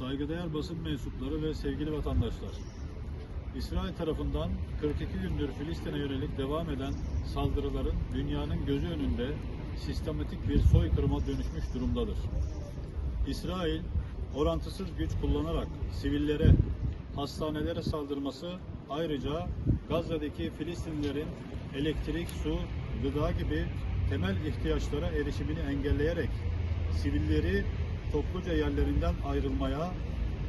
Saygıdeğer basın mensupları ve sevgili vatandaşlar. İsrail tarafından 42 gündür Filistin'e yönelik devam eden saldırıların dünyanın gözü önünde sistematik bir soykırıma dönüşmüş durumdadır. İsrail orantısız güç kullanarak sivillere, hastanelere saldırması ayrıca Gazze'deki Filistinlilerin elektrik, su, gıda gibi temel ihtiyaçlara erişimini engelleyerek sivilleri topluca yerlerinden ayrılmaya,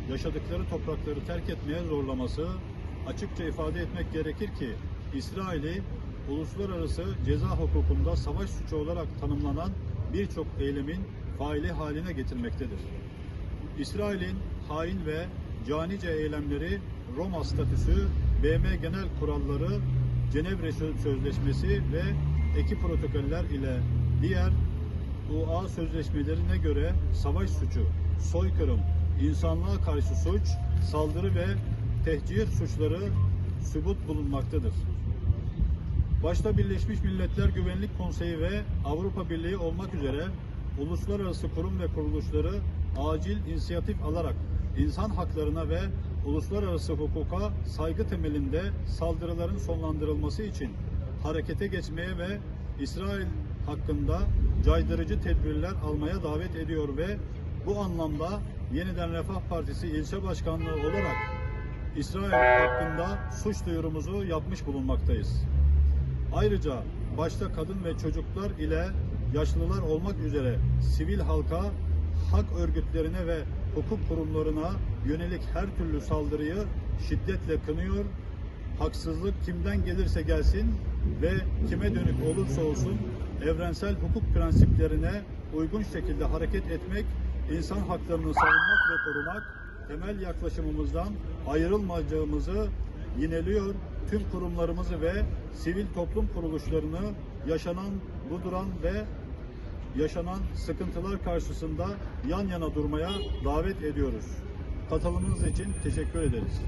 yaşadıkları toprakları terk etmeye zorlaması açıkça ifade etmek gerekir ki İsrail'i uluslararası ceza hukukunda savaş suçu olarak tanımlanan birçok eylemin faili haline getirmektedir. İsrail'in hain ve canice eylemleri Roma Statüsü, BM Genel Kuralları, Cenevre Sözleşmesi ve eki protokoller ile diğer UA sözleşmelerine göre savaş suçu, soykırım, insanlığa karşı suç, saldırı ve tehcir suçları sübut bulunmaktadır. Başta Birleşmiş Milletler Güvenlik Konseyi ve Avrupa Birliği olmak üzere uluslararası kurum ve kuruluşları acil inisiyatif alarak insan haklarına ve uluslararası hukuka saygı temelinde saldırıların sonlandırılması için harekete geçmeye ve İsrail hakkında caydırıcı tedbirler almaya davet ediyor ve bu anlamda Yeniden Refah Partisi ilçe başkanlığı olarak İsrail hakkında suç duyurumuzu yapmış bulunmaktayız. Ayrıca başta kadın ve çocuklar ile yaşlılar olmak üzere sivil halka, hak örgütlerine ve hukuk kurumlarına yönelik her türlü saldırıyı şiddetle kınıyor. Haksızlık kimden gelirse gelsin ve kime dönük olursa olsun evrensel hukuk prensiplerine uygun şekilde hareket etmek, insan haklarını savunmak ve korumak temel yaklaşımımızdan ayrılmayacağımızı yineliyor. Tüm kurumlarımızı ve sivil toplum kuruluşlarını yaşanan, bu duran ve yaşanan sıkıntılar karşısında yan yana durmaya davet ediyoruz. Katılımınız için teşekkür ederiz.